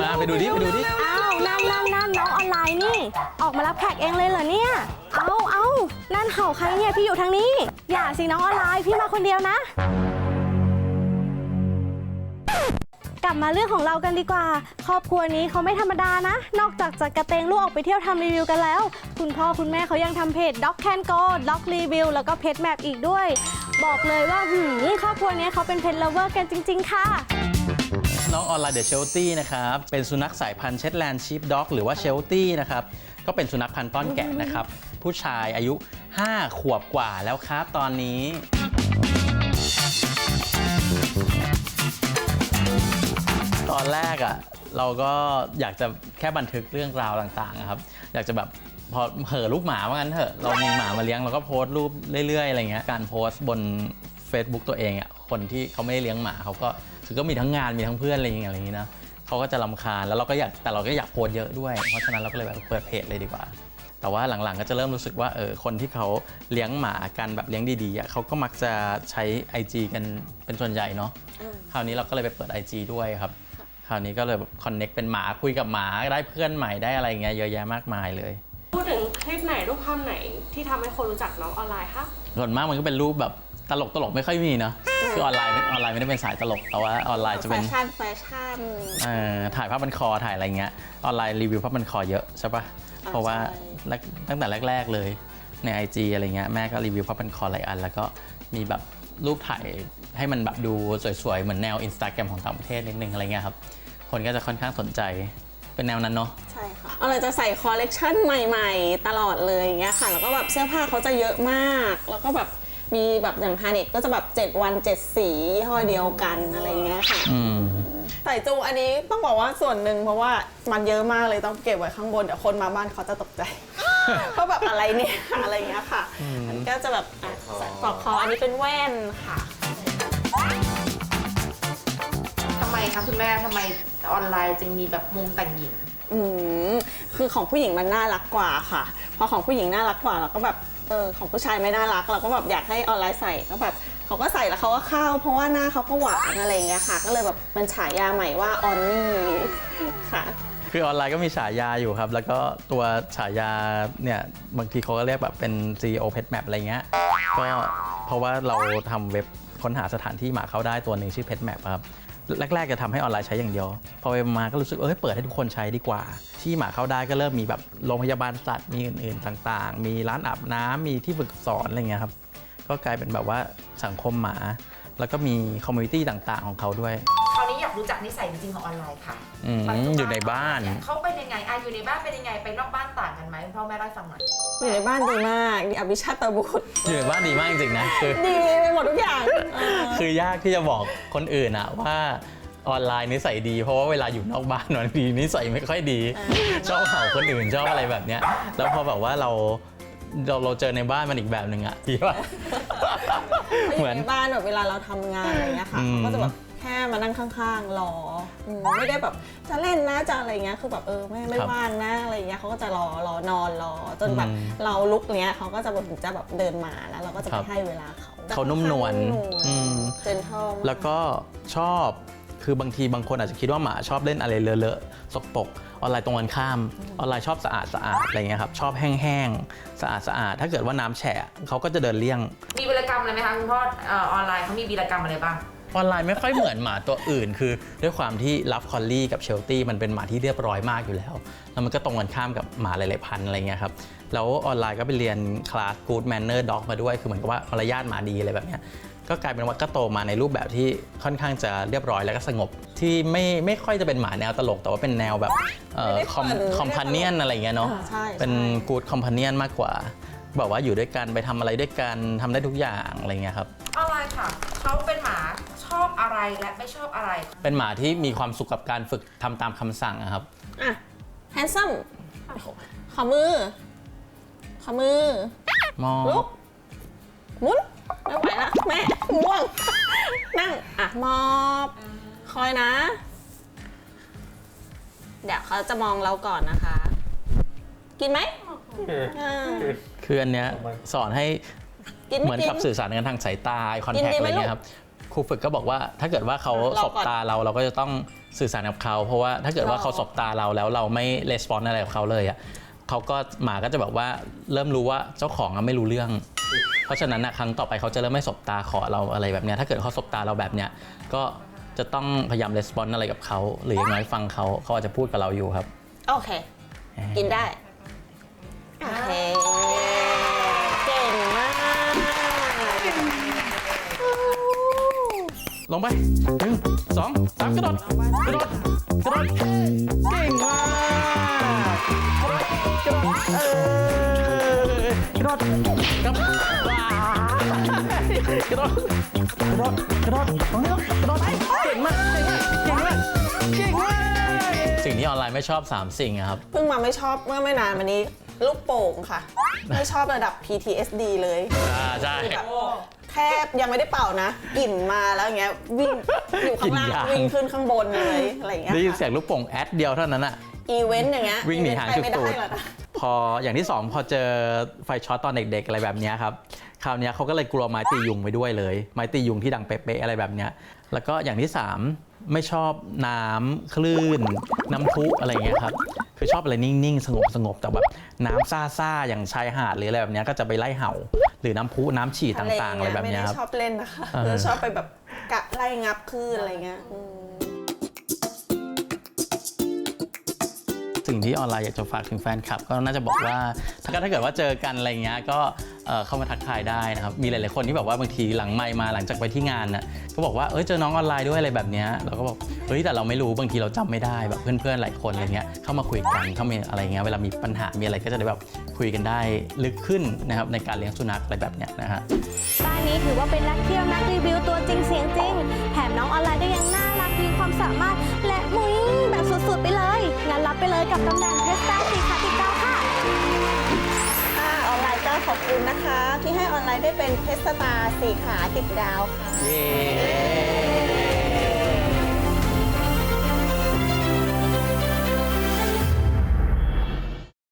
มาไปดูดิไปดูดิอ้าวนั่นนั่นนั่นน้องออนไลน์นี่ ออกมารับแขกเองเลยเหรอเนี่ย เอาเอานั่นเห่าใครเนี่ยพี่อยู่ทางนี้ อย่าสิน้องออนไลน์พี่มาคนเดียวนะ กลับมาเรื่องของเรากันดีกว่า ครอบครัวนี้เขาไม่ธรรมดานะ นอกจากจะกระเตงลูกออกไปเที่ยวทำรีวิวกันแล้ว คุณพ่อคุณแม่เขายังทำเพจ Dog Can Go Dog Review แล้วก็ Pet Map อีกด้วย บอกเลยว่าหืมครอบครัวนี้เขาเป็นเพจ lover กันจริง ๆ ค่ะ น้องออนไลน์เดอะเชลตี้นะครับ เป็นสุนัขสายพันธุ์เชตแลนด์ชีฟด็อกหรือว่าเชลตี้นะครับ ก็เป็นสุนัขพันธุ์ต้อนแกะนะครับ ผู้ชายอายุ 5 ขวบกว่าแล้วครับตอนนี้ ตอนแรกอะ่ะเราก็อยากจะแค่บันทึกเรื่องราวต่างๆอะครับ อยากจะแบบพอเผลอรูปหมาว่างั้นเถอะ เรามีหมามาเลี้ยงเราก็โพสต์รูปเรื่อยๆอะไรเงี้ย การโพสต์บน Facebook ตัวเองอะ่ะ คนที่เขาไม่ได้เลี้ยงหมาเขาก็ คือก็มีทั้งงานมีทั้งเพื่อนอะไรอย่างเงี้ยอะไรอย่างงี้นะเขาก็จะรำคาญแล้วเราก็อยากแต่เราก็อยากโพสต์เยอะด้วย เพราะฉะนั้นเราก็เลยแบบเปิดเพจเลยดีกว่า แต่ว่าหลังๆก็จะเริ่มรู้สึกว่าเออคนที่เขาเลี้ยงหมากันแบบเลี้ยงดีๆอะเขาก็มักจะใช้ IG กันเป็นส่วนใหญ่เนาะคราวนี้เราก็เลยไปเปิด IG ด้วยครับ คราวนี้ก็เลยแบบคอนเน็กเป็นหมาคุยกับหมาได้เพื่อนใหม่ได้อะไรอย่างเงี้ยเยอะแยะมากมายเลย พูดถึงคลิปไหนรูปภาพไหนที่ทำให้คนรู้จักน้องออนไลน์คะ ส่วนมากมันก็เป็นรูปแบบ ตลกตลกๆไม่ค่อยมีเนอะคือออนไลน์ไม่ออนไลน์ไม่ได้เป็นสายตลก แต่ว่าออนไลน์จะแฟเป็นชั่นแฟชั่น เอ่อถ่ายภาพบันคอถ่ายอะไรเงี้ยออนไลน์รีวิวภาพบันคอเยอะใช่ปะอ่าเพราะว่าใช่แรกตั้งแต่แรก ๆเลยใน IG อะไรเงี้ยแม่ก็รีวิวภาพบันคอหลายอัน แล้วก็มีแบบรูปถ่ายให้มันแบบดูสวยๆ เหมือนแนวอินสตาแกรมของต่างประเทศนิดนึงอะไรเงี้ยครับคนก็จะค่อนข้างสนใจเป็นแนวนั้นเนาะ ใช่ค่ะอะไรจะใส่คอลเลกชันใหม่ ๆ ตลอดเลยอย่างเงี้ยค่ะ แล้วก็แบบเสื้อผ้าเขาจะเยอะมาก แล้วก็แบบ มีแบบอย่างฮาเน็ตก็จะแบบ 7 วัน 7 สียี่ห้อเดียวกันอะไรเงี้ยค่ะอืมใส่จูอันนี้ต้องบอกว่าส่วนหนึ่งเพราะว่ามันเยอะมากเลยต้องเก็บไว้ข้างบนเดี๋ยวคนมาบ้านเขาจะตกใจเพราะแบบอะไรเนี่ยอะไรอย่างเงี้ยค่ะมันก็จะแบบอะใส่ปลอกคออันนี้เป็นแว่นค่ะ ทำไมคะคุณแม่ทำไมออนไลน์จึงมีแบบมุมแต่งหญิง อืมคือของผู้หญิงมันน่ารักกว่าค่ะ พอของผู้หญิงน่ารักกว่าเราก็แบบ เออของผู้ชายไม่น่ารักเราก็แบบอยากให้ออนไลน์ใส่ก็แบบเขาก็ใส่แล้วเขาก็เข้าเพราะว่าหน้าเขาก็หวานอะไรอย่างเงี้ยค่ะ ก็เลยแบบเป็นฉายาใหม่ว่าออนนี่ค่ะคือออนไลน์ก็มีฉายาอยู่ครับ แล้วก็ตัวฉายาเนี่ยบางทีเขาก็เรียกแบบเป็น CEO Pet Map อะไรเงี้ยก็เพราะว่าเราทำเว็บค้นหาสถานที่หมาเข้าได้ตัวหนึ่งชื่อ Pet Map ครับ แรกๆจะทำให้ออนไลน์ใช้อย่างเดียว พอไปมาก็รู้สึกเออเปิดให้ทุกคนใช้ดีกว่า ที่หมาเข้าได้ก็เริ่มมีแบบโรงพยาบาลสัตว์มีอื่นๆต่างๆ มีร้านอาบน้ำมีที่ฝึกสอนอะไรเงี้ยครับก็กลายเป็นแบบว่าสังคมหมา แล้วก็มีคอมมูนิตี้ต่างๆ ของเขาด้วยาวนี้อยากรู้จักนิสัยจริงๆของออนไลน์ค่ะอืมปัจจุบัอยู่ในบ้าน เขาเป็นยังไงอะอยู่ในบ้านเป็นยังไงไปนอกบ้านต่างกันไหมคุณพ่อแม่เล่าให้ฟังหน่อย อยู่ในบ้านดีมากดีอภิชาติตบุตร อยู่ในบ้านดีมากจริงๆนะคือ ดีไปหมดทุกอย่างเออคือยากที่จะบอกคนอื่นอะว่าออนไลน์นิสัยดีเพราะว่าเวลาอยู่นอกบ้านมันดีนิสัยไม่ค่อยดี ชอบเห่าคนอื่นชอบอะไรแบบเนี้ย แล้วพอแบบว่าเราเราเราเจอในบ้านมันอีกแบบหนึ่งอะที่ว่าเหมือนในบ้านแบบเวลาเราทำงานอะไรเงี้ยค่ะอืม เขาก็จะแบบ แค่มานั่งข้างๆรออืมไม่ได้แบบจะเล่นนะจะอะไรเงี้ยคือแบบเออไม่ไม่ว่างนะอะไรเงี้ยเขาก็จะรอรอนอนรอจนแบบเราลุกเนี้ยเขาก็จะแบบจะแบบเดินมาแล้วเราก็จะไปให้เวลาเขาเขานุ่มนวลอืมเจนทอม แล้วก็ชอบคือบางทีบางคนอาจจะคิดว่าหมาชอบเล่นอะไรเลอะๆสกปรกออนไลน์ตรงกันข้าม ออนไลน์ชอบสะอาดสะอาดอะไรเงี้ยครับชอบแห้งๆสะอาดสะอาดถ้าเกิดว่าน้ำแฉะเขาก็จะเดินเลี่ยง มีวีรกรรมอะไรไหมคะคุณพ่อเอ่อออนไลน์เขามีวีรกรรมอะไรบ้าง ออนไลน์ไม่ค่อยเหมือนหมาตัวอื่น คือด้วยความที่รับคอลลี่กับเชลตี้มันเป็นหมาที่เรียบร้อยมากอยู่แล้ว แล้วมันก็ตรงกันข้ามกับหมาหลายๆพันธุ์อะไรเงี้ยครับแล้วออนไลน์ก็ไปเรียนคลาส Good Manner Dog มาด้วยคือเหมือนกับว่ามารยาทหมาดีอะไรแบบเนี้ยก็กลายเป็นว่าก็โตมาในรูปแบบที่ค่อนข้างจะเรียบร้อยแล้วก็สงบ ที่ไม่ไม่ค่อยจะเป็นหมาแนวตลก แต่ว่าเป็นแนวแบบคอมคอมพาเนียนอะไรเงี้ยเนาะอ่าใช่เป็นใช่กูดคอมพาเนียนมากกว่าแบบว่าอยู่ด้วยกันไปทำอะไรด้วยกันทำได้ทุกอย่างอะไรเงี้ยครับ และไม่ชอบอะไร เป็นหมาที่มีความสุขกับการฝึกทำตามคำสั่งอะครับ อะแฮนซัมขอมือ ขอมือ มองลุกหมุนไม่ไหวละแม่ง่วง นั่ง อะ มอบ คอยนะ เดี๋ยวเขาจะมองเราก่อนนะคะ กินไหมอ่าคืออันเนี้ยสอนให้กินเหมืไม่อนกิน กับสื่อสารกันทางสายตาคอนกิแทนคดีอะไหมไรเงี้ยครับ ครูฝึกก็บอกว่าถ้าเกิดว่าเขา รอ ส ก่ บ อน ตาเราเราก็จะต้อง สื่อสารกับเขาเพราะว่าถ้าเกิดว่าเขาสบตาเราแล้วเราไม่レスปอนอะไรกับเขาเลยอ่ะเขาก็หมาก็จะแบบว่าเริ่มรู้ว่าเจ้าของอะไม่รู้เรื่อง เพราะฉะนั้นนะครั้งต่อไปเขาจะเริ่มไม่สบตาขอเราอะไรแบบเนี้ยถ้าเกิดเขาสบตาเราแบบเนี้ยก็จะต้องพยายามレスปอนอะไรกับเขาหรืออย่างน้อยฟังเขาเขาอาจจะพูดกับเราอยู่ครับ โอเค กินได้ โอเค ลงไปหนึ่งสองสามกระโดดกระโดดกระโดดเก่งมากกระโดดเออกระโดดกระโดดว้ากระโดดกระโดดกระโดดกระโดดกระโดดเก่งมากเก่งมากเก่งมากสิ่งที่ออนไลน์ไม่ชอบ 3 สิ่งครับเพิ่งมาไม่ชอบเมื่อไม่นานมานี้ลูกโป่งค่ะ ไม่ชอบระดับ PTSD เลย อ่าใช่ แบบแค่ยังไม่ได้เป่านะกลิ่นมาแล้วอย่างเงี้ยวิ่งอยู่ข้างล่างกลิ่นยาง วิ่งขึ้นข้างบนเลยอะไรอย่างเงี้ยได้ยินเสียงลูกโป่งแอดเดียวเท่านั้นอะ อีเวนต์อย่างเงี้ยวิ่งหนีหางไปจุดไม่ตูได้ดแล้วนะพออย่างที่สองพอเจอไฟช็อตตอนเด็กๆอะไรแบบเนี้ยครับคราวเนี้ยเขาก็เลยกลัวไม้ตียุงไปด้วยเลย ไม้ตียุงที่ดังเป๊ะๆอะไรแบบเนี้ยแล้วก็อย่างที่สามไม่ชอบน้ำคลื่น น้ำพุอะไรเงี้ยครับคือชอบอะไรนิ่งๆ สงบๆแต่แบบน้ำซ่าๆอย่างชายหาดหรืออะไรแบบเนี้ยก็จะไปไล่เห่า หรือน้ำพุน้ำฉี่ต่างๆอะไรแบบเนี้ยไม่คได้รับชอบเล่นนะคะเออจะชอบไปแบบกะไล่งับคลื่นอะไรเงี้ยอืมสิ่งที่ออนไลน์อยากจะฝากถึงแฟนคลับ ก็น่าจะบอกว่าถ้าถ้าเกิดว่าเจอกันอะไรเงี้ยก็ เข้ามาทักทายได้นะครับ มีหลาย ๆ คนที่แบบว่าบางทีหลังไมค์มาหลังจากไปที่งานน่ะก็บอกว่าเอ้ยเจอน้องออนไลน์ด้วยอะไรแบบเนี้ยเราก็บอกเฮ้ยแต่เราไม่รู้บางทีเราจำไม่ได้แบบเพื่อน ๆ หลายคนอะไรเงี้ยเข้ามาคุยกันเข้ามาอะไรเงี้ยเวลามีปัญหามีอะไรก็จะได้แบบคุยกันได้ลึกขึ้นนะครับในการเลี้ยงสุนัขอะไรแบบเนี้ยนะฮะบ้านนี้ถือว่าเป็นนักเที่ยวนักรีวิวตัวจริงเสียงจริงแถมน้องออนไลน์ก็ยังน่ารักมีความสามารถและมุ้ยแบบสุด ๆ ไปเลยงั้นรับไปเลยกับตำแหน่งเทสตาสี คุณนะคะ ที่ให้ออนไลน์ได้เป็นเพชรสตาร์สีขาติดดาวค่ะ เย้